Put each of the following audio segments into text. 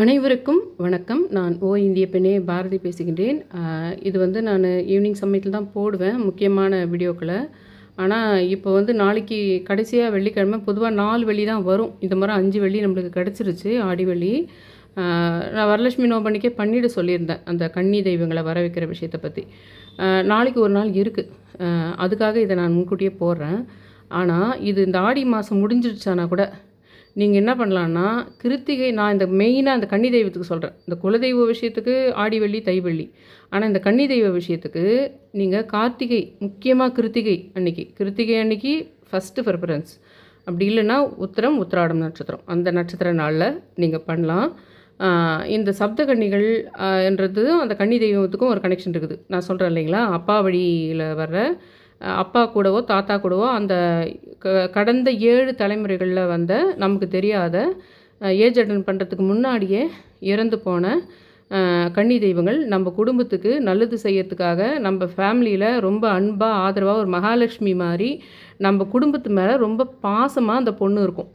அனைவருக்கும் வணக்கம். நான் ஓ இந்திய பெண்ணே பாரதி பேசுகின்றேன். இது வந்து நான் ஈவினிங் சமயத்தில் தான் போடுவேன் முக்கியமான வீடியோக்களை. ஆனால் இப்போ வந்து நாளைக்கு கடைசியாக வெள்ளிக்கிழமை பொதுவாக நாலு வெள்ளி தான் வரும். இந்த மாதிரி அஞ்சு வெள்ளி நம்மளுக்கு கிடச்சிருச்சு ஆடி வெள்ளி. நான் வரலட்சுமி நோபனிக்கே பண்ணிட சொல்லியிருந்தேன் அந்த கன்னி தெய்வங்களை வர வைக்கிற விஷயத்தை பற்றி நாளைக்கு ஒரு நாள் இருக்குது அதுக்காக இதை நான் முன்கூட்டியே போடுறேன். ஆனால் இது இந்த ஆடி மாதம் முடிஞ்சிருச்சானா கூட நீங்கள் என்ன பண்ணலான்னா கிருத்திகை நான் இந்த மெயினாக இந்த கன்னி தெய்வத்துக்கு சொல்கிறேன் இந்த குலதெய்வ விஷயத்துக்கு ஆடி வெள்ளி தை வெள்ளி. ஆனால் இந்த கன்னி தெய்வ விஷயத்துக்கு நீங்கள் கார்த்திகை முக்கியமாக கிருத்திகை அன்னைக்கு. கிருத்திகை அன்னைக்கு ஃபஸ்ட்டு ப்ரிஃபரன்ஸ் அப்படி இல்லைன்னா உத்திரம் உத்திராடம் நட்சத்திரம். அந்த நட்சத்திர நாளில் நீங்கள் பண்ணலாம். இந்த சப்த கன்னிகள் என்றது அந்த கன்னி தெய்வத்துக்கும் ஒரு கனெக்ஷன் இருக்குது. நான் சொல்கிறேன் இல்லைங்களா? அப்பா வழியில் வர்ற அப்பா கூடவோ தாத்தா கூடவோ அந்த க கடந்த ஏழு தலைமுறைகளில் வந்த நமக்கு தெரியாத ஏஜ் அட்டன் பண்ணுறதுக்கு முன்னாடியே இறந்து போன கன்னி தெய்வங்கள் நம்ம குடும்பத்துக்கு நல்லது செய்யறதுக்காக நம்ம ஃபேமிலியில் ரொம்ப அன்பாக ஆதரவாக ஒரு மகாலட்சுமி மாதிரி நம்ம குடும்பத்து மேலே ரொம்ப பாசமாக அந்த பொண்ணு இருக்கும்.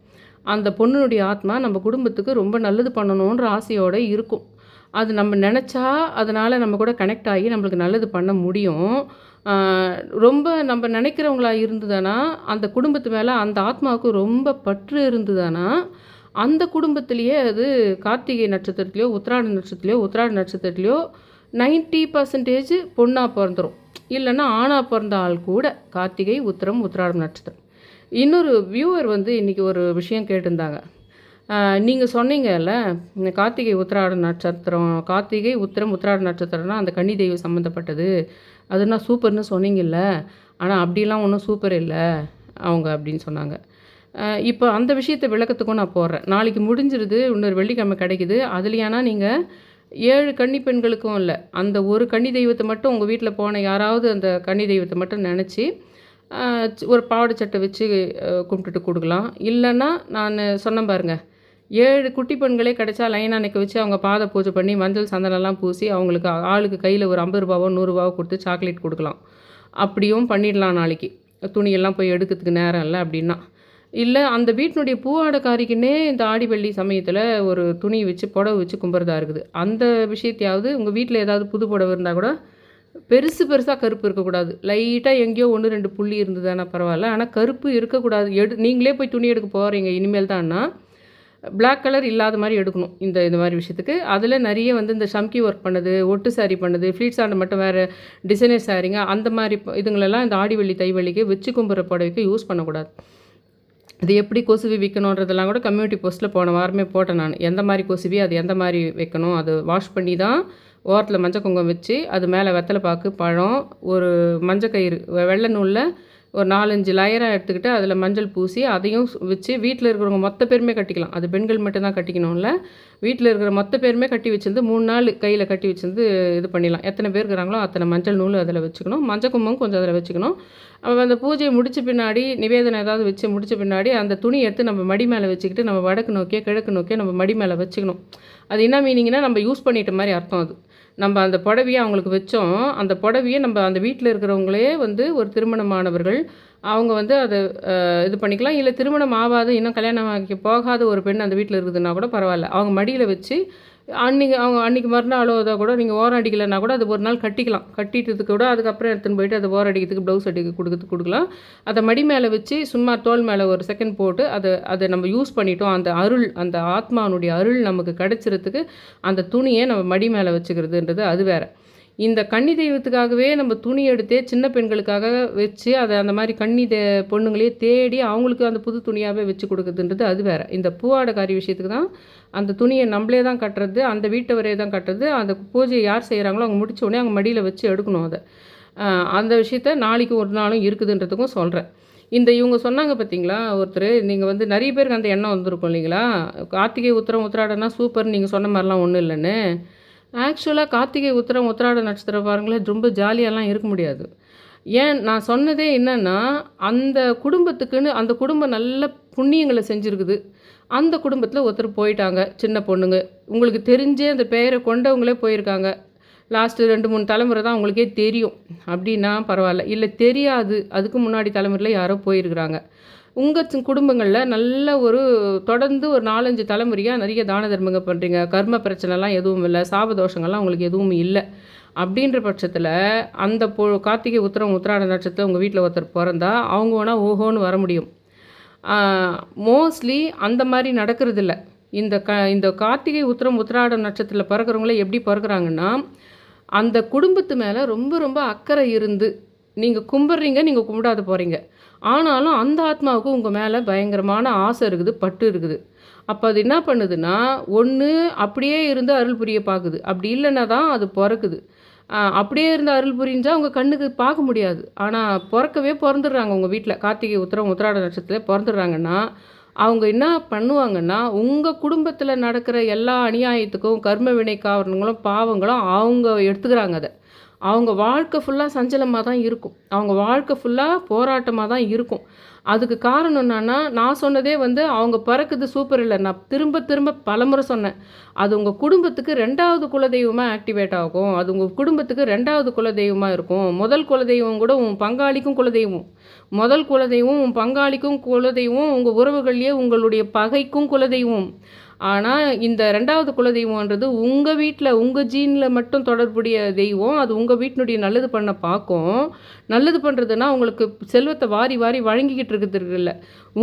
அந்த பொண்ணுடைய ஆத்மா நம்ம குடும்பத்துக்கு ரொம்ப நல்லது பண்ணணுன்ற ஆசையோடு இருக்கும். அது நம்ம நினச்சா அதனால் நம்ம கூட கனெக்ட் ஆகி நம்மளுக்கு நல்லது பண்ண முடியும். ரொம்ப நம்ம நினைக்கிறவங்களா இருந்ததுன்னா அந்த குடும்பத்து மேலே அந்த ஆத்மாவுக்கு ரொம்ப பற்று இருந்ததுன்னா அந்த குடும்பத்திலேயே அது கார்த்திகை நட்சத்திரத்துலையோ உத்திராட நட்சத்திரத்துலையோ உத்திராட நட்சத்திரத்துலையோ நைன்ட்டி பர்சன்டேஜ் பொண்ணாக பிறந்துரும். இல்லைன்னா ஆணாக பிறந்த ஆள் கூட கார்த்திகை உத்திரம் உத்திராடம் நட்சத்திரம். இன்னொரு வியூவர் வந்து இன்றைக்கி ஒரு விஷயம் கேட்டிருந்தாங்க. நீங்கள் சொன்னீங்கல்ல கார்த்திகை உத்திராட நட்சத்திரம் கார்த்திகை உத்திரம் உத்திராட நட்சத்திரம்னா அந்த கன்னி தெய்வம் சம்மந்தப்பட்டது அதுனா சூப்பர்னு சொன்னீங்கல்ல? ஆனால் அப்படிலாம் ஒன்றும் சூப்பர் இல்லை அவங்க அப்படின்னு சொன்னாங்க. இப்போ அந்த விஷயத்தை விளக்கத்துக்கும் நான் போடுறேன் நாளைக்கு முடிஞ்சிருது இன்னொரு வெள்ளிக்கிழமை கிடைக்குது. அதுலையானா நீங்கள் ஏழு கன்னி பெண்களுக்கும் இல்லை அந்த ஒரு கன்னி தெய்வத்தை மட்டும் உங்கள் வீட்டில் போன யாராவது அந்த கன்னி தெய்வத்தை மட்டும் நினச்சி ஒரு பாவாடை சட்டை வச்சு கும்பிட்டுட்டு கொடுக்கலாம். இல்லைன்னா நான் சொன்னேன் பாருங்கள் ஏழு குட்டி பெண்களே கிடைச்சா லைன் நிற்க வச்சு அவங்க பாத பூஜை பண்ணி மஞ்சள் சந்தனம்லாம் பூசி அவங்களுக்கு ஆளுக்கு கையில் ஒரு ஐம்பது ரூபாவோ நூறுரூவாவோ கொடுத்து சாக்லேட் கொடுக்கலாம். அப்படியும் பண்ணிடலாம் நாளைக்கு. துணியெல்லாம் போய் எடுக்கிறதுக்கு நேரம் இல்லை அப்படின்னா. இல்லை அந்த வீட்டினுடைய பூவாடைக்காரிக்குன்னே இந்த ஆடிவள்ளி சமயத்தில் ஒரு துணி வச்சு புடவை வச்சு கும்புறதா இருக்குது. அந்த விஷயத்தையாவது உங்கள் வீட்டில் ஏதாவது புது புடவை இருந்தால் கூட பெருசு பெருசாக கருப்பு இருக்கக்கூடாது லைட்டாக எங்கேயோ ஒன்று ரெண்டு புள்ளி இருந்ததுன்னா பரவாயில்ல. ஆனால் கருப்பு இருக்கக்கூடாது. எடு நீங்களே போய் துணி எடுக்க போகிறீங்க இனிமேல் தான்னா பிளாக் கலர் இல்லாத மாதிரி எடுக்கணும் இந்த இந்த மாதிரி விஷயத்துக்கு. அதில் நிறைய வந்து இந்த ஷம்கி ஒர்க் பண்ணது ஒட்டு சாரி பண்ணது ஃப்ளீட் சாண்டை மட்டும் வேறு டிசைனர் சாரிங்க அந்த மாதிரி இதுங்களெல்லாம் இந்த ஆடி வெள்ளி தை வெள்ளிக்கு வச்சு கும்புற புடவைக்கு யூஸ் பண்ணக்கூடாது. இது எப்படி கொசுவி விற்கணுன்றதெல்லாம் கூட கம்யூனிட்டி போஸ்ட்டில் போன வாரமே போட்டேன் நான். எந்த மாதிரி கொசுவி அது எந்த மாதிரி வைக்கணும் அது வாஷ் பண்ணி தான் ஓரத்தில் மஞ்சள் குங்குமம் வச்சு அது மேலே வெத்தலை பாக்கு பழம் ஒரு மஞ்சள் கயிறு வெள்ளை நூலில் ஒரு நாலஞ்சு லயராக எடுத்துக்கிட்டு அதில் மஞ்சள் பூசி அதையும் வச்சு வீட்டில் இருக்கிறவங்க மொத்த பேருமே கட்டிக்கலாம். அது பெண்கள் மட்டும்தான் கட்டிக்கணும்ல. வீட்டில் இருக்கிற மொத்த பேருமே கட்டி வச்சிருந்து மூணு நாள் கையில் கட்டி வச்சிருந்து இது பண்ணிடலாம். எத்தனை பேர் இருக்கிறாங்களோ அத்தனை மஞ்சள் நூல் அதில் வச்சுக்கணும். மஞ்சள் கும்பம் கொஞ்சம் அதில் வச்சுக்கணும். அப்போ அந்த பூஜையை முடிச்ச பின்னாடி நிவேதனம் ஏதாவது வச்சு முடிச்ச பின்னாடி அந்த துணி எடுத்து நம்ம மடி மேலே வச்சுக்கிட்டு நம்ம வடக்கு நோக்கியோ கிழக்கு நோக்கியோ நம்ம மடி மேலே வச்சுக்கணும். அது என்ன மீனிங்னா நம்ம யூஸ் பண்ணிட்ட மாதிரி அர்த்தம் அது. நம்ம அந்த புடவையை அவங்களுக்கு வச்சோம். அந்த புடவையை நம்ம அந்த வீட்டில் இருக்கிறவங்களே வந்து ஒரு திருமணமானவர்கள் அவங்க வந்து அதை இது பண்ணிக்கலாம். இல்லை திருமணம் ஆகாது இன்னும் கல்யாணம் ஆகி போகாத ஒரு பெண் அந்த வீட்டில் இருக்குதுன்னா கூட பரவாயில்ல. அவங்க மடியில் வச்சு அன்றைக்கி அவங்க அன்றைக்கி மறுநாள் அதை கூட நீங்கள் ஓரம் அடிக்கலைன்னா கூட அது ஒரு நாள் கட்டிக்கலாம். கட்டிட்டதுக்கு கூட அதுக்கப்புறம் எடுத்துன்னு போயிட்டு அதை ஓரம் அடிக்கிறதுக்கு ப்ளவுஸ் அடிக்க கொடுக்கறதுக்கு கொடுக்கலாம். அதை மடி மேலே வச்சு சும்மா தோல் மேலே ஒரு செகண்ட் போட்டு அதை அதை நம்ம யூஸ் பண்ணிட்டோம். அந்த அருள் அந்த ஆத்மானுடைய அருள் நமக்கு கிடச்சிறதுக்கு அந்த துணியை நம்ம மடி மேலே வச்சுக்கிறதுன்றது அது வேற. இந்த கன்னி தெய்வத்துக்காகவே நம்ம துணி எடுத்தே சின்ன பெண்களுக்காக வச்சு அதை அந்த மாதிரி கன்னி தே பொண்ணுங்களையே தேடி அவங்களுக்கு அந்த புது துணியாகவே வச்சு கொடுக்குறதுன்றது அது வேறு. இந்த பூவாடைக்காரி விஷயத்துக்கு தான் அந்த துணியை நம்மளே தான் கட்டுறது அந்த வீட்டவரே தான் கட்டுறது அந்த பூஜையை யார் செய்கிறாங்களோ அவங்க முடிச்ச உடனே அவங்க மடியில் வச்சு எடுக்கணும் அதை. அந்த விஷயத்த நாளைக்கு ஒரு நாளும் இருக்குதுன்றதுக்கும் சொல்கிறேன் இந்த இவங்க சொன்னாங்க பார்த்தீங்களா ஒருத்தர் நீங்கள் வந்து நிறைய பேருக்கு அந்த எண்ணம் வந்திருக்கும் இல்லைங்களா? கார்த்திகை உத்திரம் உத்திராடனா சூப்பர் நீங்கள் சொன்ன மாதிரிலாம் ஒன்றும் இல்லைன்னு. ஆக்சுவலாக கார்த்திகை உத்திரம் உத்திராட நட்சத்திரம் பாருங்களேன் ரொம்ப ஜாலியாலாம் இருக்க முடியாது. ஏன் நான் சொன்னதே என்னென்னா அந்த குடும்பத்துக்குன்னு அந்த குடும்பம் நல்ல புண்ணியங்களை செஞ்சுருக்குது. அந்த குடும்பத்தில் ஒருத்தர் போயிட்டாங்க சின்ன பொண்ணுங்க. உங்களுக்கு தெரிஞ்சே அந்த பெயரை கொண்டவங்களே போயிருக்காங்க. லாஸ்ட்டு ரெண்டு மூணு தலைமுறை தான் உங்களுக்கே தெரியும். அப்படின்னா பரவாயில்ல. இல்லை தெரியாது. அதுக்கு முன்னாடி தலைமுறையில் யாரோ போயிருக்கிறாங்க. உங்கள் குடும்பங்களில் நல்ல ஒரு தொடர்ந்து ஒரு நாலஞ்சு தலைமுறையாக நிறைய தான தர்மங்கள் பண்ணுறீங்க கர்ம பிரச்சனைலாம் எதுவும் இல்லை. சாபதோஷங்கள்லாம் உங்களுக்கு எதுவும் இல்லை. அப்படின்ற பட்சத்தில் அந்த பொ கார்த்திகை உத்திரம் உத்திராட நட்சத்திரம் உங்கள் வீட்டில் ஒருத்தர் பிறந்தா அவங்க வேணால் ஓஹோன்னு வர முடியும். மோஸ்ட்லி அந்த மாதிரி நடக்கிறதில்ல. இந்த க இந்த கார்த்திகை உத்திரம் உத்திராடம் நட்சத்திரத்தில் பிறக்கிறவங்கள எப்படி பிறக்கிறாங்கன்னா அந்த குடும்பத்து மேலே ரொம்ப ரொம்ப அக்கறை இருந்து நீங்கள் கும்பிட்றீங்க நீங்கள் கும்பிடாத போகிறீங்க ஆனாலும் அந்த ஆத்மாவுக்கு உங்கள் மேலே பயங்கரமான ஆசை இருக்குது பட்டு இருக்குது. அப்போ அது என்ன பண்ணுதுன்னா ஒன்று அப்படியே இருந்து அருள் புரிய பார்க்குது அப்படி இல்லைன்னா தான் அது பிறக்குது. அப்படியே இருந்து அருள் புரிஞ்சால் அவங்க கண்ணுக்கு பார்க்க முடியாது. ஆனால் பிறக்கவே பிறந்துடுறாங்க உங்கள் வீட்டில் கார்த்திகை உத்திரம் உத்திராட நட்சத்திரத்தில் பிறந்துடுறாங்கன்னா அவங்க என்ன பண்ணுவாங்கன்னா உங்கள் குடும்பத்தில் நடக்கிற எல்லா அநியாயத்துக்கும் கர்ம வினை காரணங்களும் பாவங்களும் அவங்க எடுத்துக்கிறாங்க அதை. அவங்க வாழ்க்கை ஃபுல்லாக சஞ்சலமாக தான் இருக்கும். அவங்க வாழ்க்கை ஃபுல்லாக போராட்டமாக தான் இருக்கும். அதுக்கு காரணம் என்னன்னா நான் சொன்னதே வந்து அவங்க பிறக்குது சூப்பர் இல்லை. நான் திரும்ப திரும்ப பலமுறை சொன்னேன். அது உங்கள் குடும்பத்துக்கு ரெண்டாவது குலதெய்வமாக ஆக்டிவேட் ஆகும். அது உங்கள் குடும்பத்துக்கு ரெண்டாவது குலதெய்வமாக இருக்கும். முதல் குலதெய்வம் கூட உன் பங்காளிக்கும் குலதெய்வம். முதல் குலதெய்வம் உன் பங்காளிக்கும் குலதெய்வம். உங்கள் உறவுகள்லேயே உங்களுடைய பகைக்கும் குலதெய்வம். ஆனால் இந்த ரெண்டாவது குலதெய்வம்ன்றது உங்கள் வீட்டில் உங்கள் ஜீனில் மட்டும் தொடர்புடைய தெய்வம். அது உங்கள் வீட்டினுடைய நல்லது பண்ண பார்க்கும் நல்லது பண்ணுறதுனா உங்களுக்கு செல்வத்தை வாரி வாரி வழங்கிக்கிட்டு இருக்கிறது இல்லை.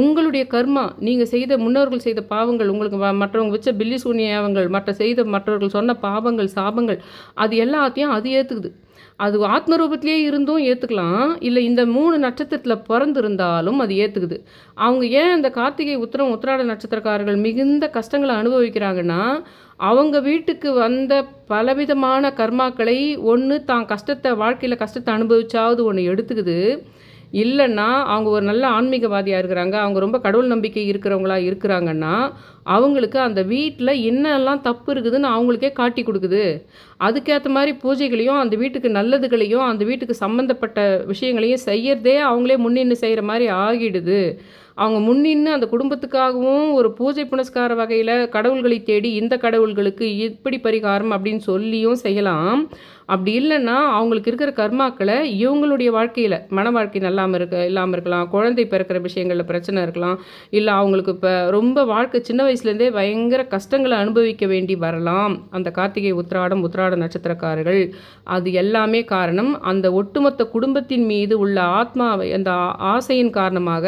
உங்களுடைய கர்மா நீங்கள் செய்த முன்னோர்கள் செய்த பாவங்கள் உங்களுக்கு மற்றவங்க வச்ச பில்லி சூனியாவங்கள் மற்ற செய்த மற்றவர்கள் சொன்ன பாவங்கள் சாபங்கள் அது எல்லாத்தையும் அது ஏற்றுக்குது அது ஆத்ம ரூபத்திலேயே இருந்தும் ஏற்றுக்கலாம் இல்லை இந்த மூணு நட்சத்திரத்தில் பிறந்திருந்தாலும் அது ஏற்றுக்குது அவங்க ஏன் இந்த கார்த்திகை உத்திரம் உத்திராட நட்சத்திரக்காரர்கள் மிகுந்த கஷ்டங்களை அனுபவிக்கிறாங்கன்னா அவங்க வீட்டுக்கு வந்த பலவிதமான கர்மாக்களை ஒன்று தான் கஷ்டத்தை வாழ்க்கையில் கஷ்டத்தை அனுபவிச்சாவது ஒன்று எடுத்துக்குது. இல்லைன்னா அவங்க ஒரு நல்ல ஆன்மீகவாதியாக இருக்கிறாங்க அவங்க ரொம்ப கடவுள் நம்பிக்கை இருக்கிறவங்களா இருக்கிறாங்கன்னா அவங்களுக்கு அந்த வீட்டில் என்னெல்லாம் தப்பு இருக்குதுன்னு அவங்களுக்கே காட்டி கொடுக்குது. அதுக்கேற்ற மாதிரி பூஜைகளையும் அந்த வீட்டுக்கு நல்லதுகளையும் அந்த வீட்டுக்கு சம்மந்தப்பட்ட விஷயங்களையும் செய்யறதே அவங்களே முன்னின்று செய்கிற மாதிரி ஆகிடுது. அவங்க முன்னின்று அந்த குடும்பத்துக்காகவும் ஒரு பூஜை புனஸ்கார வகையில் கடவுள்களை தேடி இந்த கடவுள்களுக்கு இப்படி பரிகாரம் அப்படின்னு சொல்லியும் செய்யலாம். அப்படி இல்லைன்னா அவங்களுக்கு இருக்கிற கர்மாக்களை இவங்களுடைய வாழ்க்கையில் மன வாழ்க்கை நல்லாமல் இருக்க இல்லாமல் இருக்கலாம் குழந்தை பிறக்கிற விஷயங்களில் பிரச்சனை இருக்கலாம் இல்லை அவங்களுக்கு இப்போ ரொம்ப வாழ்க்கை சின்ன வயசுலேருந்தே பயங்கர கஷ்டங்களை அனுபவிக்க வேண்டி வரலாம். அந்த கார்த்திகை உத்திராடம் உத்திராட நட்சத்திரக்காரர்கள் அது எல்லாமே காரணம் அந்த ஒட்டுமொத்த குடும்பத்தின் மீது உள்ள ஆத்மாவை அந்த ஆசையின் காரணமாக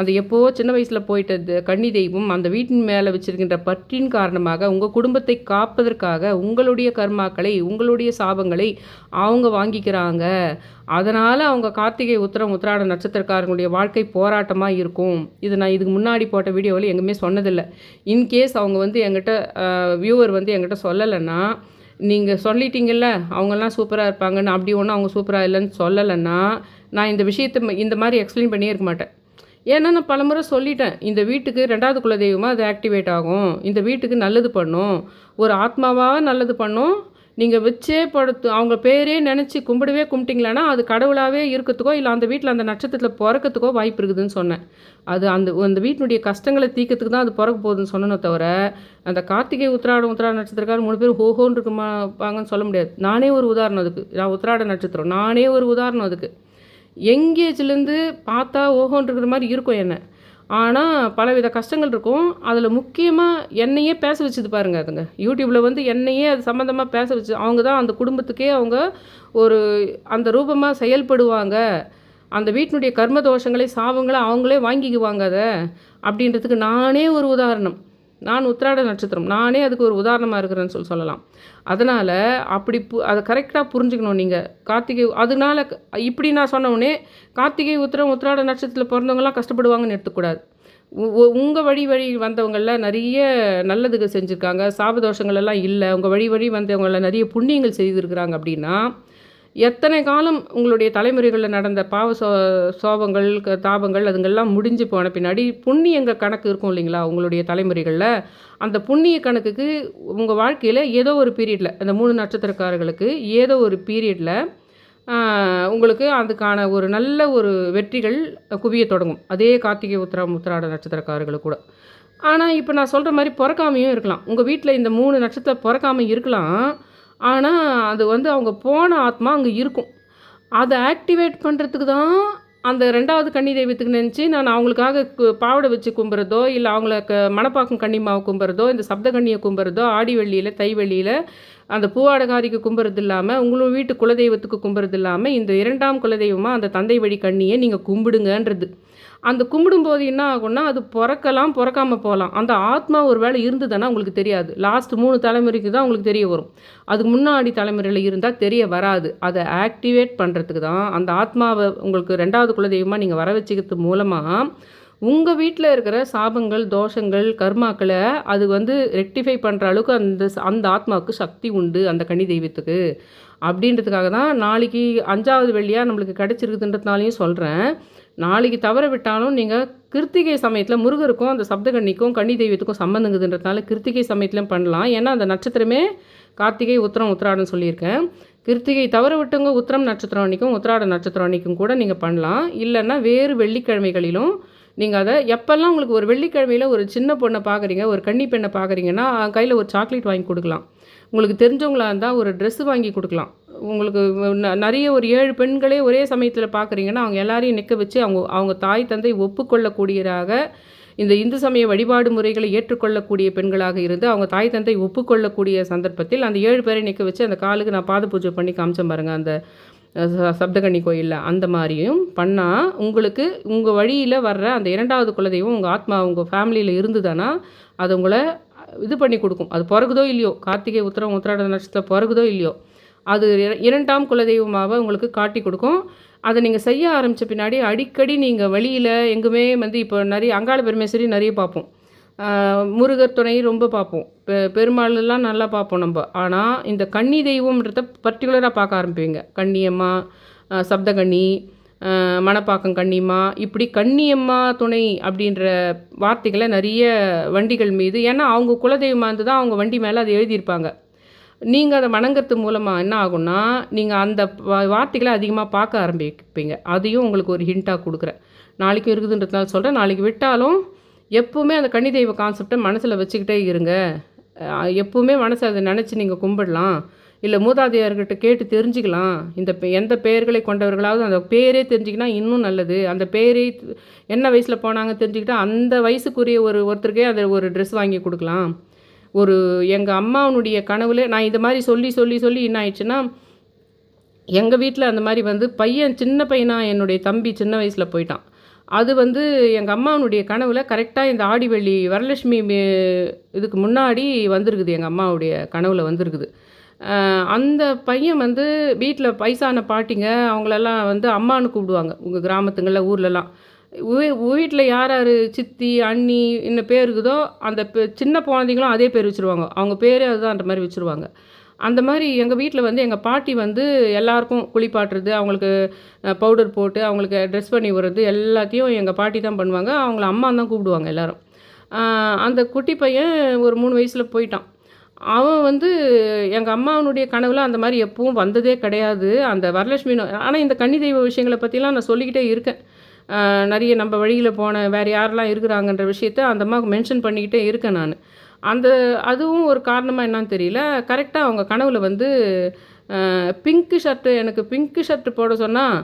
அந்த எப்போ சின்ன வயசில் போயிட்டது கன்னி தெய்வம் அந்த வீட்டின் மேலே வச்சிருக்கின்ற பற்றின் காரணமாக உங்கள் குடும்பத்தை காப்பதற்காக உங்களுடைய கர்மாக்களை உங்களுடைய சாபங்களை அவங்க வாங்கிக்கிறாங்க. அதனால் அவங்க கார்த்திகை உத்திரம் உத்திராட நட்சத்திரக்காரங்களுடைய வாழ்க்கை போராட்டமாக இருக்கும். இது நான் இதுக்கு முன்னாடி போட்ட வீடியோவில் எங்குமே சொன்னதில்லை. இன்கேஸ் அவங்க வந்து எங்கிட்ட வியூவர் வந்து எங்கிட்ட சொல்லலைன்னா நீங்கள் சொல்லிட்டீங்கல்ல அவங்கெல்லாம் சூப்பராக இருப்பாங்கன்னு அப்படி ஒன்றும் அவங்க சூப்பராக இல்லைன்னு சொல்லலைன்னா நான் இந்த விஷயத்தை இந்த மாதிரி எக்ஸ்பிளைன் பண்ணியே இருக்க மாட்டேன். ஏன்னா நான் பலமுறை சொல்லிட்டேன் இந்த வீட்டுக்கு ரெண்டாவது குலதெய்வமாக அது ஆக்டிவேட் ஆகும் இந்த வீட்டுக்கு நல்லது பண்ணும் ஒரு ஆத்மாவாக நல்லது பண்ணும் நீங்கள் வச்சே படுத்து அவங்க பேரே நினச்சி கும்பிடவே கும்பிட்டிங்களான்னா அது கடவுளாகவே இருக்கிறதுக்கோ இல்லை அந்த வீட்டில் அந்த நட்சத்திரத்தில் பிறக்கிறதுக்கோ வாய்ப்பு இருக்குதுன்னு சொன்னேன். அது அந்த அந்த வீட்டினுடைய கஷ்டங்களை தீக்கிறதுக்கு தான் அது பிறக்க போகுதுன்னு சொன்னனே தவிர அந்த கார்த்திகை உத்திராட உத்திராட நட்சத்திரக்காரர் மூணு பேர் ஹோஹோன்னு இருக்குமாப்பாங்கன்னு சொல்ல முடியாது. நானே ஒரு உதாரணம் அதுக்கு. நான் உத்திராட நட்சத்திரம் நானே ஒரு உதாரணம் அதுக்கு. எங்கேஜ்லேருந்து பார்த்தா ஓஹோன்றிருக்கிற மாதிரி இருக்கும் என்ன. ஆனால் பலவித கஷ்டங்கள் இருக்கும். அதில் முக்கியமாக என்னையே பேச வச்சுது பாருங்கள் அதுங்க. யூடியூப்பில் வந்து என்னையே அது சம்மந்தமாக பேச வச்சு அவங்க தான் அந்த குடும்பத்துக்கே அவங்க ஒரு அந்த ரூபமாக செயல்படுவாங்க. அந்த வீட்டினுடைய கர்ம தோஷங்களை சாபங்களை அவங்களே வாங்கிக்குவாங்க அதை. அப்படின்றதுக்கு நானே ஒரு உதாரணம். நான் உத்திராட நட்சத்திரம் நானே அதுக்கு ஒரு உதாரணமாக இருக்கிறேன்னு சொல்லி சொல்லலாம். அதனால் அப்படி பு அதை கரெக்டாக புரிஞ்சுக்கணும் நீங்கள் கார்த்திகை அதனால இப்படி நான் சொன்னவுடனே கார்த்திகை உத்திரம் உத்திராட நட்சத்திரத்தில் பிறந்தவங்களாம் கஷ்டப்படுவாங்கன்னு எடுத்துக்கூடாது. உங்கள் வழி வழி வந்தவங்களில் நிறைய நல்லதுகள் செஞ்சுருக்காங்க. சாபதோஷங்கள் எல்லாம் இல்லை. உங்கள் வழி வழி வந்தவங்களில் நிறைய புண்ணியங்கள் செய்திருக்கிறாங்க அப்படின்னா எத்தனை காலம் உங்களுடைய தலைமுறைகளில் நடந்த பாவ சோ சோபங்கள் தாபங்கள் அதுங்கெல்லாம் முடிஞ்சு போன பின்னாடி புண்ணியங்க கணக்கு இருக்கும் இல்லைங்களா உங்களுடைய தலைமுறைகளில்? அந்த புண்ணிய கணக்குக்கு உங்கள் வாழ்க்கையில் ஏதோ ஒரு பீரியடில் அந்த மூணு நட்சத்திரக்காரர்களுக்கு ஏதோ ஒரு பீரியடில் உங்களுக்கு அதுக்கான ஒரு நல்ல ஒரு வெற்றிகள் குவிய தொடங்கும். அதே கார்த்திகை உத்திரம் உத்திராட நட்சத்திரக்காரர்களுக்கு கூட. ஆனால் இப்போ நான் சொல்கிற மாதிரி பிறக்காமையும் இருக்கலாம். உங்கள் வீட்டில் இந்த மூணு நட்சத்திரம் பிறக்காமல் இருக்கலாம். ஆனால் அது வந்து அவங்க போன ஆத்மா அங்கே இருக்கும். அதை ஆக்டிவேட் பண்ணுறதுக்கு தான் அந்த ரெண்டாவது கன்னி தெய்வத்துக்கு நினச்சி நான் அவங்களுக்காக கு பாவாடை வச்சு கும்புறதோ இல்லை அவங்கள க மணப்பாக்கம் கன்னிமாவை கும்புறதோ இந்த சப்த கன்னியை கும்புறதோ ஆடி வெள்ளியில் தை வெள்ளியில் அந்த பூவாடகாரிக்கு கும்புறது இல்லாமல் உங்களும் வீட்டு குலதெய்வத்துக்கு கும்புறது இல்லாமல் இந்த இரண்டாம் குலதெய்வமாக அந்த தந்தை வழி கண்ணியை நீங்கள் கும்பிடுங்கன்றது. அந்த கும்பிடும்போது என்ன ஆகும்னா அது பிறக்கலாம் பிறக்காம போகலாம். அந்த ஆத்மா ஒரு வேளை இருந்ததுன்னா உங்களுக்கு தெரியாது. லாஸ்ட் மூணு தலைமுறைக்கு தான் உங்களுக்கு தெரிய வரும். அதுக்கு முன்னாடி தலைமுறையில் இருந்தால் தெரிய வராது. அதை ஆக்டிவேட் பண்ணுறதுக்கு தான் அந்த ஆத்மாவை உங்களுக்கு ரெண்டாவது குலதெய்வமாக நீங்கள் வர வச்சுக்கிறது மூலமாக உங்கள் வீட்டில் இருக்கிற சாபங்கள் தோஷங்கள் கர்மாக்களை அது வந்து ரெக்டிஃபை பண்ணுற அளவுக்கு அந்த அந்த ஆத்மாவுக்கு சக்தி உண்டு அந்த கனி தெய்வத்துக்கு. அப்படின்றதுக்காக தான் நாளைக்கு அஞ்சாவது வெள்ளியாக நம்மளுக்கு கிடச்சிருக்குதுன்றதுனாலையும் சொல்கிறேன் நாளைக்கு தவற விட்டாலும் நீங்கள் கிருத்திகை சமயத்தில் முருகருக்கும் அந்த சப்தகன்னிக்கும் கன்னி தெய்வத்துக்கும் சம்மந்தங்குதுன்றதுனால கிருத்திகை சமயத்துலையும் பண்ணலாம். ஏன்னா அந்த நட்சத்திரமே கார்த்திகை உத்திரம் உத்திராடன்னு சொல்லியிருக்கேன். கிருத்திகை தவற விட்டவங்க உத்திரம் நட்சத்திரம் அன்றைக்கும் உத்திராட நட்சத்திரம் அன்றைக்கும் கூட நீங்கள் பண்ணலாம். இல்லைன்னா வேறு வெள்ளிக்கிழமைகளிலும் நீங்கள் அதை எப்போல்லாம் உங்களுக்கு ஒரு வெள்ளிக்கிழமையில் ஒரு சின்ன பொண்ணை பார்க்குறீங்க ஒரு கன்னி பெண்ணை பார்க்குறீங்கன்னா கையில் ஒரு சாக்லேட் வாங்கி கொடுக்கலாம். உங்களுக்கு தெரிஞ்சவங்களாக இருந்தால் ஒரு ட்ரெஸ்ஸு வாங்கி கொடுக்கலாம். உங்களுக்கு நிறைய ஒரு ஏழு பெண்களே ஒரே சமயத்தில் பார்க்குறீங்கன்னா அவங்க எல்லாரையும் நிற்க வச்சு அவங்க அவங்க தாய் தந்தை ஒப்புக்கொள்ளக்கூடியதாக இந்த இந்து சமய வழிபாடு முறைகளை ஏற்றுக்கொள்ளக்கூடிய பெண்களாக இருந்து அவங்க தாய் தந்தை ஒப்புக்கொள்ளக்கூடிய சந்தர்ப்பத்தில் அந்த ஏழு பேரை நிற்க வச்சு அந்த காலுக்கு நான் பாத பூஜை பண்ணி காமிச்சேன் பாருங்கள் அந்த சப்தகன்னி கோயிலில். அந்த மாதிரியும் பண்ணால் உங்களுக்கு உங்கள் வழியில் வர்ற அந்த இரண்டாவது குலதெய்வம் உங்கள் ஆத்மா உங்கள் ஃபேமிலியில் இருந்துதானா அது உங்களை இது பண்ணி கொடுக்கும். அது பிறகுதோ இல்லையோ கார்த்திகை உத்தரம் உத்திராட நட்சத்திரம் பிறகுதோ இல்லையோ அது இரண்டாம் குலதெய்வமாக உங்களுக்கு காட்டி கொடுக்கும். அதை நீங்கள் செய்ய ஆரம்பித்த பின்னாடி அடிக்கடி நீங்கள் வழியில் எங்குமே வந்து இப்போ நிறைய அங்காள பெருமேஸ்வரி நிறைய பார்ப்போம் முருகர் துணை ரொம்ப பார்ப்போம் பெ பெருமாள்லாம் நல்லா பார்ப்போம் நம்ம. ஆனால் இந்த கன்னி தெய்வம்ன்றத பர்டிகுலராக பார்க்க ஆரம்பிப்பீங்க. கன்னியம்மா சப்தகன்னி மணப்பாக்கம் கன்னியம்மா இப்படி கன்னியம்மா துணை அப்படின்ற வார்த்தைகளை நிறைய வண்டிகள் மீது ஏன்னா அவங்க குலதெய்வமாக இருந்து தான் அவங்க வண்டி மேலே அதை எழுதியிருப்பாங்க. நீங்கள் அதை வணங்குறது மூலமாக என்ன ஆகும்னா நீங்கள் அந்த வார்த்தைகளை அதிகமாக பார்க்க ஆரம்பிப்பீங்க. அதையும் உங்களுக்கு ஒரு ஹிண்ட்டாக கொடுக்குறேன். நாளைக்கும் இருக்குதுன்றதுனால சொல்கிறேன் நாளைக்கு விட்டாலும் எப்போவுமே அந்த கன்னி தெய்வ கான்செப்டை மனசில் வச்சுக்கிட்டே இருங்க. எப்போவுமே மனசை அதை நினச்சி நீங்கள் கும்பிடலாம். இல்லை மூதாதையர்கிட்ட கேட்டு தெரிஞ்சுக்கலாம். இந்த எந்த பெயர்களை கொண்டவர்களாவது அந்த பேரே தெரிஞ்சிக்கினா இன்னும் நல்லது. அந்த பேரே என்ன வயசில் போனாங்க தெரிஞ்சுக்கிட்டால் அந்த வயசுக்குரிய ஒரு ஒருத்தருக்கே அதை ஒரு ட்ரெஸ் வாங்கி கொடுக்கலாம். ஒரு எங்கள் அம்மாவனுடைய கனவுல நான் இது மாதிரி சொல்லி சொல்லி சொல்லி என்ன ஆயிடுச்சுன்னா எங்கள் வீட்டில் அந்த மாதிரி வந்து பையன் சின்ன பையனாக என்னுடைய தம்பி சின்ன வயசில் போயிட்டான். அது வந்து எங்கள் அம்மாவனுடைய கனவுல கரெக்டாக இந்த ஆடிவெள்ளி வரலட்சுமி இதுக்கு முன்னாடி வந்திருக்குது எங்கள் அம்மாவுடைய கனவுல வந்திருக்குது. அந்த பையன் வந்து வீட்டில் வயசான பாட்டிங்க அவங்களெல்லாம் வந்து அம்மானு கூப்பிடுவாங்க உங்கள் கிராமத்துங்களில் ஊர்லலாம். வீட்டில் யார் யார் சித்தி அண்ணி என்ன பேர் இருக்குதோ அந்த சின்ன குழந்தைங்களும் அதே பேர் வச்சுருவாங்க. அவங்க பேரே அதுதான் அந்த மாதிரி வச்சுருவாங்க. அந்த மாதிரி எங்கள் வீட்டில் வந்து எங்கள் பாட்டி வந்து எல்லாருக்கும் குளிப்பாட்டுறது அவங்களுக்கு பவுடர் போட்டு அவங்களுக்கு ட்ரெஸ் பண்ணி விடுறது எல்லாத்தையும் எங்கள் பாட்டி தான் பண்ணுவாங்க. அவங்கள அம்மா தான் கூப்பிடுவாங்க எல்லோரும். அந்த குட்டி பையன் ஒரு மூணு வயசில் போயிட்டான். அவன் வந்து எங்கள் அம்மாவனுடைய கனவில் அந்த மாதிரி எப்பவும் வந்ததே கிடையாது. அந்த வரலட்சுமி ஆனால் இந்த கன்னி தெய்வ விஷயங்களை பற்றிலாம் நான் சொல்லிக்கிட்டே இருக்கேன். நிறைய நம்ம வழியில் போன வேறு யாரெல்லாம் இருக்கிறாங்கன்ற விஷயத்த அந்த அம்மாவுக்கு மென்ஷன் பண்ணிக்கிட்டே இருக்கேன் நான். அந்த அதுவும் ஒரு காரணமாக என்னான்னு தெரியல. கரெக்டாக அவங்க கனவில் வந்து பிங்க்கு ஷர்ட்டு எனக்கு பிங்க்கு ஷர்ட்டு போட சொன்னால்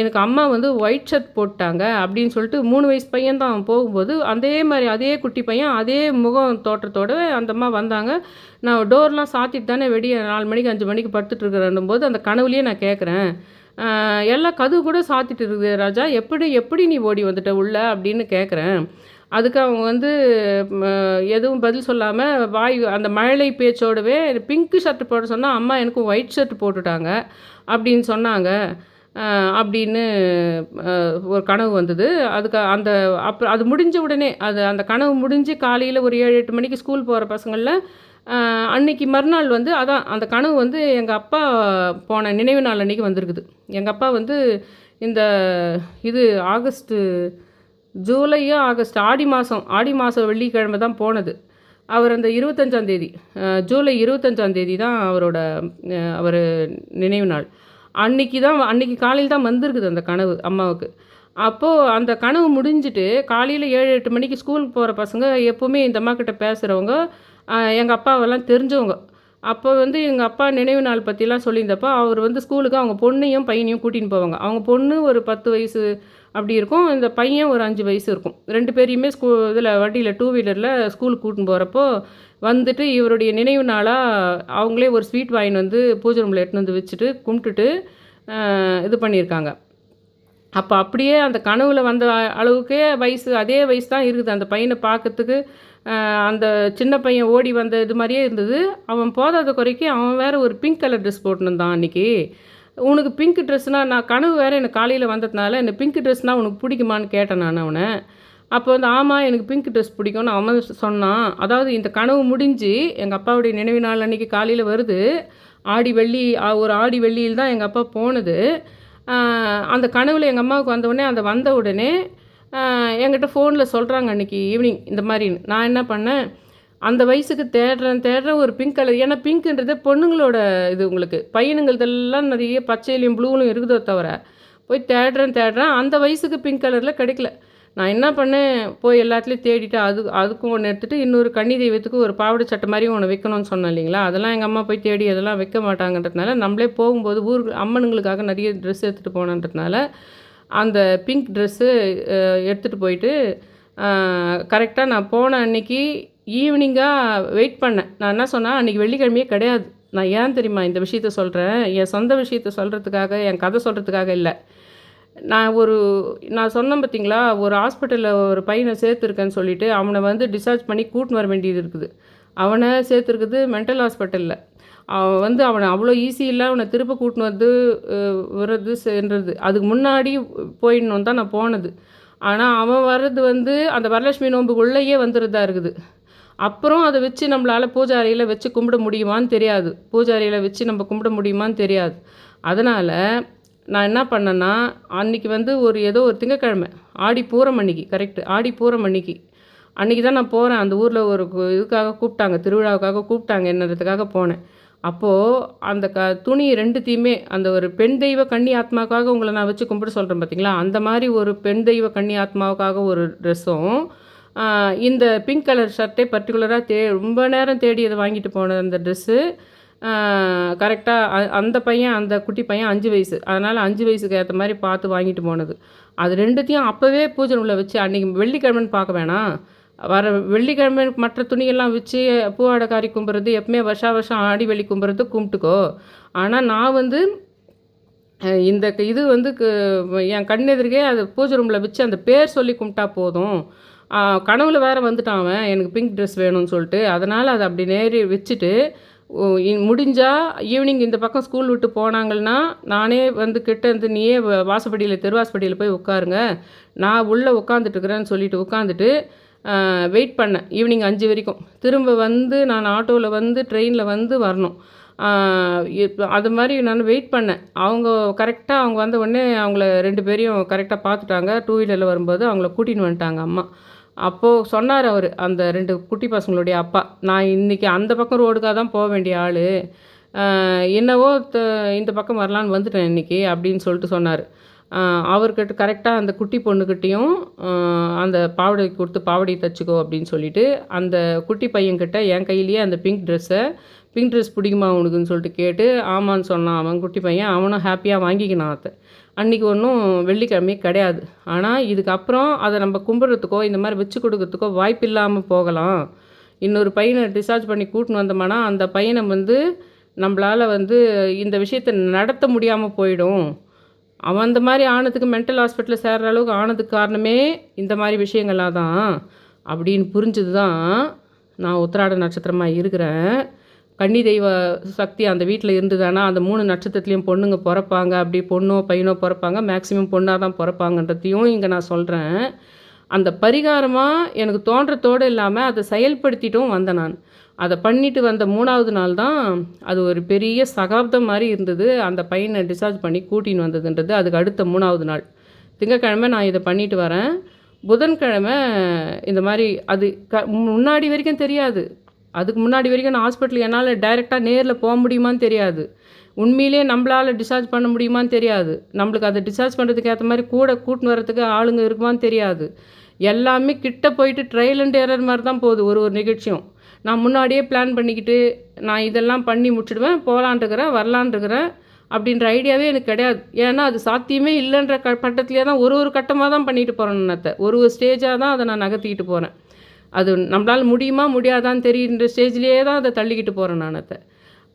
எனக்கு அம்மா வந்து ஒயிட் ஷர்ட் போட்டாங்க அப்படின்னு சொல்லிட்டு மூணு வயசு பையன் தான் போகும்போது அதே மாதிரி அதே குட்டி பையன் அதே முகம் தோற்றத்தோடு அந்த அம்மா வந்தாங்க. நான் டோர்லாம் சாத்திட்டு தானே வெடிய நாலு மணிக்கு அஞ்சு மணிக்கு படுத்துட்ருக்கிறேன் போது அந்த கனவுலேயே நான் கேட்குறேன் எல்லாம் கதவு கூட சாத்திட்டு இருக்குது ராஜா. எப்படி எப்படி நீ ஓடி வந்துட்ட உள்ள அப்படின்னு கேட்குறேன் அதுக்கு அவங்க வந்து எதுவும் பதில் சொல்லாமல் வாய் அந்த மழலை பேச்சோடவே பிங்க்கு ஷர்ட் போட சொன்னால் அம்மா எனக்கும் ஒயிட் ஷர்ட் போட்டுட்டாங்க அப்படின்னு சொன்னாங்க. அப்படின்னு ஒரு கனவு வந்தது. அதுக்கு அந்த அப்புறம் அது முடிஞ்ச உடனே அது அந்த கனவு முடிஞ்சு காலையில் ஒரு ஏழு எட்டு மணிக்கு ஸ்கூல் போகிற பசங்களில் அன்னைக்கு மறுநாள் வந்து அதான் அந்த கனவு வந்து எங்கள் அப்பா போன நினைவு நாள் அன்றைக்கி வந்திருக்குது. எங்கள் அப்பா வந்து இந்த இது ஆகஸ்ட்டு ஜூலையோ ஆகஸ்ட் ஆடி மாதம் ஆடி மாதம் வெள்ளிக்கிழமை தான் போனது. அவர் அந்த இருபத்தஞ்சாந்தேதி ஜூலை இருபத்தஞ்சாந்தேதி தான் அவரோட அவர் நினைவு நாள். அன்னைக்கு தான் அன்னைக்கு காலையில் தான் வந்திருக்குது அந்த கனவு அம்மாவுக்கு. அப்போது அந்த கனவு முடிஞ்சுட்டு காலையில் ஏழு எட்டு மணிக்கு ஸ்கூலுக்கு போகிற பசங்க எப்போவுமே இந்த அம்மா கிட்ட பேசுகிறவங்க எங்கள் அப்பாவெல்லாம் தெரிஞ்சவங்க. அப்போ வந்து எங்கள் அப்பா நினைவு நாள் பற்றிலாம் சொல்லியிருந்தப்போ அவர் வந்து ஸ்கூலுக்கு அவங்க பொண்ணையும் பையனையும் கூட்டின்னு போவாங்க. அவங்க பொண்ணு ஒரு பத்து வயசு அப்படி இருக்கும் இந்த பையன் ஒரு அஞ்சு வயசு இருக்கும். ரெண்டு பேரையுமே ஸ்கூ இதில் வண்டியில் டூ வீலரில் ஸ்கூலுக்கு கூட்டின்னு போகிறப்போ வந்துட்டு இவருடைய நினைவு நாளாக அவங்களே ஒரு ஸ்வீட் வாங்கின்னு வந்து பூஜை ரூமில் எடுத்துன்னு வந்து வச்சுட்டு கும்பிட்டுட்டு இது பண்ணியிருக்காங்க. அப்போ அப்படியே அந்த கனவில் வந்த அளவுக்கே வயசு அதே வயசு தான் இருக்குது. அந்த பையனை பார்க்கறதுக்கு அந்த சின்ன பையன் ஓடி வந்த இது மாதிரியே இருந்தது. அவன் போதாத குறைக்கு அவன் வேறு ஒரு பிங்க் கலர் ட்ரெஸ் போட்டுருந்தான் அன்றைக்கி உனக்கு பிங்க் ட்ரெஸ்னால் நான் கனவு வேறு எனக்கு காலையில் வந்ததுனால இந்த பிங்க் ட்ரெஸ்னால் உனக்கு பிடிக்குமான்னு கேட்டேன் நான் அவனை. அப்போ வந்து ஆமாம் எனக்கு பிங்க் ட்ரெஸ் பிடிக்கும்னு அவன் சொன்னான். அதாவது இந்த கனவு முடிஞ்சு எங்கள் அப்பாவுடைய நினைவு நாள் அன்றைக்கி காலையில் வருது. ஆடி வெள்ளி ஒரு ஆடி வெள்ளியில் தான் எங்கள் அப்பா போனது. அந்த கனவில் எங்கள் அம்மாவுக்கு வந்தவுடனே அந்த வந்த உடனே என்கிட்ட ஃபோனில் சொல்கிறாங்க அன்றைக்கி ஈவினிங் இந்த மாதிரி நான் என்ன பண்ணேன்? அந்த வயசுக்கு தேடுறேன் தேடுறேன் ஒரு பிங்க் கலர் ஏன்னா பிங்க்குன்றது பொண்ணுங்களோட இது உங்களுக்கு. பையனுங்களதெல்லாம் நிறைய பச்சையிலையும் ப்ளூவிலும் இருக்குதோ தவிர போய் தேடுறேன் தேடுறேன். அந்த வயசுக்கு பிங்க் கலரில் கிடைக்கல. நான் என்ன பண்ணேன்? போய் எல்லாத்துலேயும் தேடிட்டு அது அதுக்கும் ஒன்று எடுத்துகிட்டு இன்னொரு கன்னி தெய்வத்துக்கு ஒரு பாவடை சட்டை மாதிரி ஒன்று வைக்கணும்னு சொன்னேன் இல்லைங்களா? அதெல்லாம் எங்கள் அம்மா போய் தேடி அதெல்லாம் வைக்க மாட்டாங்கன்றதுனால நம்மளே போகும்போது ஊருக்கு அம்மனுங்களுக்காக நிறைய ட்ரெஸ் எடுத்துகிட்டு போனன்றதுனால அந்த பிங்க் ட்ரெஸ்ஸு எடுத்துகிட்டு போயிட்டு கரெக்டாக நான் போன அன்னைக்கு ஈவினிங்காக வெயிட் பண்ணேன். நான் என்ன சொன்னேன்? அன்றைக்கி வெள்ளிக்கிழமையே கிடையாது. நான் ஏன் தெரியுமா இந்த விஷயத்த சொல்கிறேன் என் சொந்த விஷயத்த சொல்கிறதுக்காக என் கதை சொல்கிறதுக்காக இல்லை. நான் ஒரு நான் சொன்னேன் பார்த்தீங்களா ஒரு ஹாஸ்பிட்டலில் ஒரு பையனை சேர்த்துருக்கேன்னு சொல்லிவிட்டு அவனை வந்து டிஸ்சார்ஜ் பண்ணி கூட்டின்னு வர வேண்டியது இருக்குது. அவனை சேர்த்துருக்குது மென்டல் ஹாஸ்பிட்டலில் அவன் வந்து அவனை அவ்வளோ ஈஸி இல்லை அவனை திரும்ப கூட்டின்னு வந்து அஹ், சென்றது. அதுக்கு முன்னாடி போயிடணும் தான் நான் போனது. ஆனால் அவன் வர்றது வந்து அந்த வரலட்சுமி நோன்புக்குள்ளேயே வந்துடுறதா இருக்குது. அப்புறம் அதை வச்சு நம்மளால் பூஜாரியில் வச்சு கும்பிட முடியுமான்னு தெரியாது. பூஜாரியில் வச்சு நம்ம கும்பிட முடியுமான்னு தெரியாது. அதனால் நான் என்ன பண்ணேன்னா அன்றைக்கி வந்து ஒரு ஏதோ ஒரு திங்கக்கிழமை ஆடி பூரம் அன்னைக்கு கரெக்டு ஆடி பூரம் அன்னைக்கு. அன்றைக்கி தான் நான் போகிறேன் அந்த ஊரில் ஒரு இதுக்காக கூப்பிட்டாங்க திருவிழாவுக்காக கூப்பிட்டாங்க என்னன்றதுக்காக போனேன். அப்போது அந்த க துணி ரெண்டுத்தையுமே அந்த ஒரு பெண் தெய்வ கன்னி ஆத்மாவுக்காக உங்களை நான் வச்சு கும்பிட சொல்கிறேன் பார்த்தீங்களா அந்த மாதிரி ஒரு பெண் தெய்வ கன்னி ஆத்மாவுக்காக ஒரு ட்ரெஸ்ஸும் இந்த பிங்க் கலர் ஷர்ட்டை பர்டிகுலராக தே ரொம்ப நேரம் தேடி அதை வாங்கிட்டு போன அந்த ட்ரெஸ்ஸு கரெக்டாக அந்த பையன் அந்த குட்டி பையன் அஞ்சு வயசு. அதனால் அஞ்சு வயசுக்கு ஏற்ற மாதிரி பார்த்து வாங்கிட்டு போனது. அது ரெண்டுத்தையும் அப்போவே பூஜை உள்ள வச்சு அன்றைக்கி வெள்ளிக்கிழமைன்னு பார்க்க வேணாம். வர வெள்ளிக்கிழமை மற்ற துணியெல்லாம் வச்சு பூவாடைக்காரி கும்புறது எப்பவுமே வருஷா வருஷம் ஆடி வெள்ளி கும்புறது கும்பிட்டுக்கோ ஆனால் நான் வந்து இந்த க- இது வந்து என் கண் அது பூஜை ரூமில் வச்சு அந்த பேர் சொல்லி கும்பிட்டா போதும். கனவில் கனவுல வேற வந்துட்டான் அவன். எனக்கு பிங்க் ட்ரெஸ் வேணும்னு சொல்லிட்டு. அதனால் அதை அப்படி நேரி வச்சுட்டு முடிஞ்சால் ஈவினிங் இந்த பக்கம் ஸ்கூல் விட்டு போனாங்கன்னா நானே வந்து கிட்ட இருந்து நீயே வாசப்படியில் தெருவாசப்படியில் போய் உட்காருங்க. நான் உள்ளே உட்காந்துட்டு இருக்கிறேன்னு சொல்லிட்டு உட்காந்துட்டு வெயிட் பண்ணேன். ஈவினிங் அஞ்சு வரைக்கும். திரும்ப வந்து நான் ஆட்டோவில் வந்து ட்ரெயினில் வந்து வரணும். அது மாதிரி நான் வெயிட் பண்ணேன். அவங்க கரெக்டாக அவங்க வந்த உடனே அவங்கள ரெண்டு பேரையும் கரெக்டாக பார்த்துட்டாங்க. டூ வீலரில் வரும்போது அவங்கள கூட்டின்னு வந்துட்டாங்க அம்மா. அப்போது சொன்னார் அவர் அந்த ரெண்டு குட்டி பசங்களுடைய அப்பா நான் இன்றைக்கி அந்த பக்கம் ரோடுக்காக தான் போக வேண்டிய ஆள். என்னவோ த- இந்த பக்கம் வரலான்னு வந்துட்டேன் இன்றைக்கி அப்படின்னு சொல்லிட்டு சொன்னார். அவர்கிட்ட கரெக்டாக அந்த குட்டி பொண்ணுக்கிட்டேயும் அந்த பாவாடை கொடுத்து பாவாடை தச்சுக்கோ அப்படின்னு சொல்லிட்டு அந்த குட்டி பையன்கிட்ட என் கையிலேயே அந்த பிங்க் ட்ரெஸ்ஸை பிங்க் ட்ரெஸ் பிடிக்குமா உனக்குன்னு சொல்லிட்டு கேட்டு ஆமான்னு சொன்னான் அவன் குட்டி பையன். அவனும் ஹாப்பியாக வாங்கிக்கினான் அதை. அன்றைக்கி ஒன்றும் வெள்ளிக்கிழமை கிடையாது. ஆனால் இதுக்கப்புறம் அதை நம்ம கும்பிட்றதுக்கோ இந்த மாதிரி வச்சு கொடுக்கறதுக்கோ வாய்ப்பு இல்லாமல் போகலாம். இன்னொரு பையனை டிஸ்சார்ஜ் பண்ணி கூட்டின்னு வந்தோம்னா அந்த பையனை வந்து நம்மளால் வந்து இந்த விஷயத்தை நடத்த முடியாமல் போயிடும். அவன் அந்த மாதிரி ஆனதுக்கு மென்டல் ஹாஸ்பிட்டலில் சேர்கிற அளவுக்கு ஆனதுக்கு காரணமே இந்த மாதிரி விஷயங்களாக தான். அப்படின்னு புரிஞ்சது தான் நான் உத்திராட நட்சத்திரமாக இருக்கிறேன். கன்னி தெய்வ சக்தி அந்த வீட்டில் இருந்ததுன்னா அந்த மூணு நட்சத்திரத்துலேயும் பொண்ணுங்க பிறப்பாங்க. அப்படி பொண்ணோ பையனோ பிறப்பாங்க. மேக்ஸிமம் பொண்ணாக தான் பிறப்பாங்கன்றதையும் இங்கே நான் சொல்கிறேன் அந்த பரிகாரமாக எனக்கு தோன்றத்தோடு இல்லாமல் அதை செயல்படுத்திட்டும் வந்தேன் நான். அதை பண்ணிட்டு வந்த மூணாவது நாள் தான் அது ஒரு பெரிய சகாப்தம் மாதிரி இருந்தது. அந்த பையனை டிஸ்சார்ஜ் பண்ணி கூட்டின்னு வந்ததுன்றது அதுக்கு அடுத்த மூணாவது நாள். திங்கக்கிழமை நான் இதை பண்ணிட்டு வரேன். புதன்கிழமை இந்த மாதிரி அது க முன்னாடி வரைக்கும் தெரியாது. அதுக்கு முன்னாடி வரைக்கும் நான் ஹாஸ்பிட்டல் என்னால் டைரெக்டாக நேரில் போக முடியுமான்னு தெரியாது. உண்மையிலே நம்மளால் டிஸ்சார்ஜ் பண்ண முடியுமான்னு தெரியாது. நம்மளுக்கு அதை டிஸ்சார்ஜ் பண்ணுறதுக்கு ஏற்ற மாதிரி கூட கூட்டின்னு வரதுக்கு ஆளுங்க இருக்குமான்னு தெரியாது. எல்லாமே கிட்ட போயிட்டு ட்ரையல் அண்ட் எரர் மாதிரி தான் போகுது. ஒரு ஒரு நிகழ்ச்சியும். நான் முன்னாடியே பிளான் பண்ணிக்கிட்டு நான் இதெல்லாம் பண்ணி முடிச்சிடுவேன் போகலான்ட்டுருக்கிறேன் வரலான்ட்டுருக்கிறேன் அப்படின்ற ஐடியாவே எனக்கு கிடையாது. ஏன்னா அது சாத்தியமே இல்லைன்ற க பட்டத்துலேயே தான் ஒரு ஒரு கட்டமாக தான் பண்ணிட்டு போகிறேன் நானத்தை ஒரு ஒரு ஸ்டேஜாக தான் அதை நான் நகர்த்திக்கிட்டு போகிறேன் அது நம்மளால் முடியுமா முடியாதான்னு தெரியுன்ற ஸ்டேஜ்லேயே தான் அதை தள்ளிக்கிட்டு போகிறேன் நான்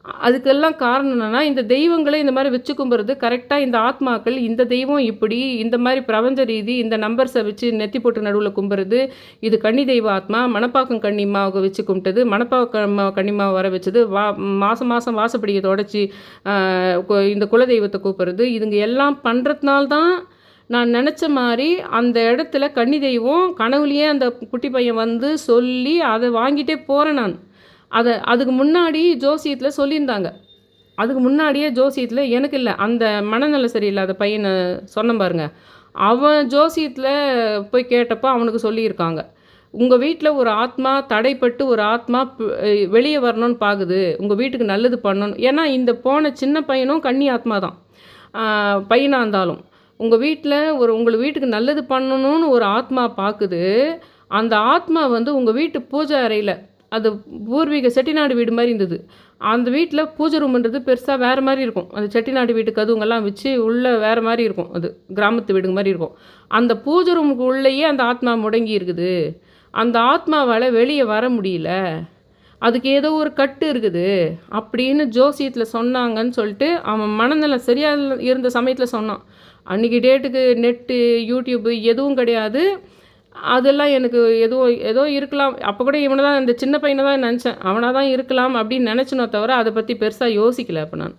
அதுக்கெல்லாம் காரணம் என்னென்னா இந்த தெய்வங்களை இந்த மாதிரி வச்சு கும்பிட்றது கரெக்டாக இந்த ஆத்மாக்கள் இந்த தெய்வம் இப்படி இந்த மாதிரி பிரபஞ்ச ரீதி இந்த நம்பர்ஸை வச்சு நெத்தி போட்டு நடுவில் கும்பிட்றது இது கன்னி தெய்வ ஆத்மா மணப்பாக்கம் கன்னிமாவை வச்சு கும்பிட்டது மணப்பாக்கம் கன்னிமாவை வர வச்சது வா மாதம் மாதம் வாசப்படியை தொடச்சி இந்த குலதெய்வத்தை கூப்பிட்றது இதுங்க எல்லாம் பண்ணுறதுனால்தான் நான் நினச்ச மாதிரி அந்த இடத்துல கன்னி தெய்வம் கனவுலேயே அந்த குட்டி பையன் வந்து சொல்லி அதை வாங்கிட்டே போகிறேன் நான். அதை அதுக்கு முன்னாடி ஜோசியத்தில் சொல்லியிருந்தாங்க. அதுக்கு முன்னாடியே ஜோசியத்தில் எனக்கு இல்லை அந்த மனநல சரியில்லாத பையனை சொன்ன பாருங்க. அவன் ஜோசியத்தில் போய் கேட்டப்போ அவனுக்கு சொல்லியிருக்காங்க. உங்கள் வீட்டில் ஒரு ஆத்மா தடைப்பட்டு ஒரு ஆத்மா வெளியே வரணும்னு பார்க்குது உங்கள் வீட்டுக்கு நல்லது பண்ணணும். ஏன்னா இந்த போன சின்ன பையனும் கன்னி ஆத்மா தான். பையனாக இருந்தாலும். உங்கள் வீட்டில் ஒரு உங்கள் வீட்டுக்கு நல்லது பண்ணணும்னு ஒரு ஆத்மா பார்க்குது அந்த ஆத்மா வந்து உங்கள் வீட்டு பூஜை அறையில் அது பூர்வீக செட்டிநாடு வீடு மாதிரி இருந்தது. அந்த வீட்டில் பூஜை ரூம்ன்றது பெருசாக வேறு மாதிரி இருக்கும். அந்த செட்டிநாடு வீட்டு கதுவங்கெல்லாம் வச்சு உள்ளே வேறு மாதிரி இருக்கும். அது கிராமத்து வீடுங்க மாதிரி இருக்கும். அந்த பூஜை ரூமுக்கு உள்ளேயே அந்த ஆத்மா முடங்கி இருக்குது. அந்த ஆத்மாவால் வெளியே வர முடியல. அதுக்கு ஏதோ ஒரு கட்டு இருக்குது. அப்படின்னு ஜோசியத்தில் சொன்னாங்கன்னு சொல்லிட்டு அவன் மனநலம் சரியாக இருந்த சமயத்தில் சொன்னான். அன்றைக்கி டேட்டுக்கு நெட்டு யூடியூப்பு எதுவும் கிடையாது. அதெல்லாம் எனக்கு எதுவும் ஏதோ இருக்கலாம். அப்போ கூட இவனை தான் இந்த சின்ன பையனை தான் நினச்சேன். அவனாக தான் இருக்கலாம் அப்படின்னு நினச்சினோ தவிர அதை பற்றி பெருசாக யோசிக்கல அப்போ நான்.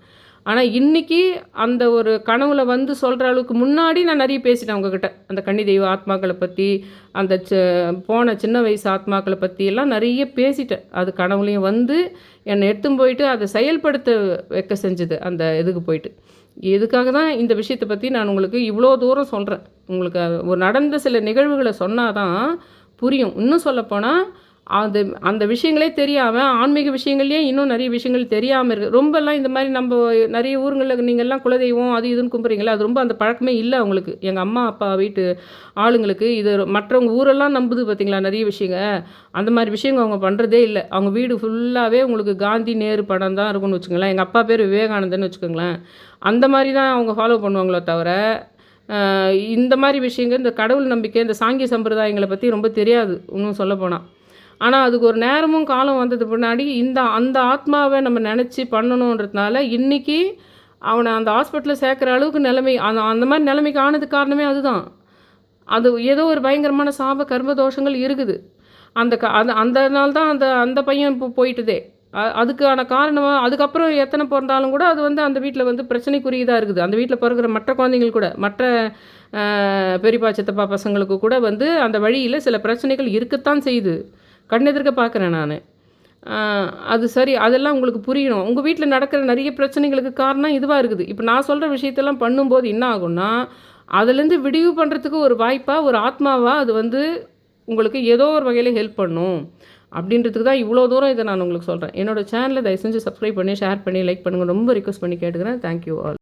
ஆனால் இன்றைக்கி அந்த ஒரு கனவுல வந்து சொல்கிற அளவுக்கு முன்னாடி நான் நிறைய பேசிட்டேன் உங்ககிட்ட அந்த கன்னி தெய்வ ஆத்மாக்களை பற்றி அந்த போன சின்ன வயசு ஆத்மாக்களை பற்றி எல்லாம் நிறைய பேசிட்டேன். அது கனவுலையும் வந்து என்னை எடுத்துன்னு போயிட்டு அதை செயல்படுத்த வைக்க செஞ்சுது அந்த இதுக்கு போயிட்டு. எதுக்காக தான் இந்த விஷயத்தை பற்றி நான் உங்களுக்கு இவ்வளோ தூரம் சொல்கிறேன் உங்களுக்கு ஒரு நடந்த சில நிகழ்வுகளை சொன்னால் தான் புரியும். இன்னும் சொல்லப்போனால் அது அந்த விஷயங்களே தெரியாமல் ஆன்மீக விஷயங்கள்லேயே இன்னும் நிறைய விஷயங்கள் தெரியாமல் இருக்குது ரொம்பலாம் இந்த மாதிரி நம்ம நிறைய ஊருங்களில் நீங்கள்லாம் குலதெய்வம் அது இதுன்னு கும்பிட்றீங்களா அது ரொம்ப அந்த பழக்கமே இல்லை அவங்களுக்கு. எங்கள் அம்மா அப்பா வீட்டு ஆளுங்களுக்கு இது மற்றவங்க ஊரெல்லாம் நம்புது பார்த்தீங்களா நிறைய விஷயங்க. அந்த மாதிரி விஷயங்கள் அவங்க பண்ணுறதே இல்லை. அவங்க வீடு ஃபுல்லாகவே உங்களுக்கு காந்தி நேரு படம் தான் இருக்கும்னு வச்சுக்கோங்களேன். எங்கள் அப்பா பேர் விவேகானந்தன்னு வச்சுக்கோங்களேன். அந்த மாதிரி தான் அவங்க ஃபாலோ பண்ணுவாங்களோ தவிர இந்த மாதிரி விஷயங்கள் இந்த கடவுள் நம்பிக்கை இந்த சாங்கிய சம்பிரதாயங்களை பற்றி ரொம்ப தெரியாது. இன்னும் சொல்லப்போனால் ஆனால் அதுக்கு ஒரு நேரமும் காலம் வந்தது பின்னாடி இந்த அந்த ஆத்மாவை நம்ம நினச்சி பண்ணணுன்றதுனால இன்றைக்கி அவனை அந்த ஹாஸ்பிட்டலில் சேர்க்குற அளவுக்கு நிலைமை அந்த அந்த மாதிரி நிலைமைக்கு ஆனது காரணமே அதுதான். அது ஏதோ ஒரு பயங்கரமான சாப கர்ம தோஷங்கள் இருக்குது. அந்த க அந்த அந்த நாள் தான் அந்த அந்த பையன் இப்போ போயிட்டுதே. அதுக்கான காரணமாக அதுக்கப்புறம் எத்தனை பிறந்தாலும் கூட அது வந்து அந்த வீட்டில் வந்து பிரச்சனைக்குரியதாக இருக்குது. அந்த வீட்டில் பிறகுற மற்ற குழந்தைங்கள் கூட மற்ற பெரியப்பா சித்தப்பா பசங்களுக்கு கூட வந்து அந்த வழியில் சில பிரச்சனைகள் இருக்கத்தான் செய்யுது. கண்ணெதிர்க்க பார்க்குறேன் நான். அது சரி அதெல்லாம் உங்களுக்கு புரியணும். உங்கள் வீட்டில் நடக்கிற நிறைய பிரச்சனைகளுக்கு காரணம் இதுவாக இருக்குது. இப்போ நான் சொல்கிற விஷயத்தெல்லாம் பண்ணும்போது என்ன ஆகும்னா அதுலேருந்து விடிவு பண்ணுறதுக்கு ஒரு வாய்ப்பாக ஒரு ஆத்மாவாக அது வந்து உங்களுக்கு ஏதோ ஒரு வகையில் ஹெல்ப் பண்ணும். அப்படின்றதுக்கு தான் இவ்வளோ தூரம் இதை நான் உங்களுக்கு சொல்கிறேன் என்னோடய சேனலை தயவு செஞ்சு சப்ஸ்கிரைப் பண்ணி ஷேர் பண்ணி லைக் பண்ணுங்கள் ரொம்ப ரிக்வஸ்ட் பண்ணி கேட்டுக்கிறேன். Thank you all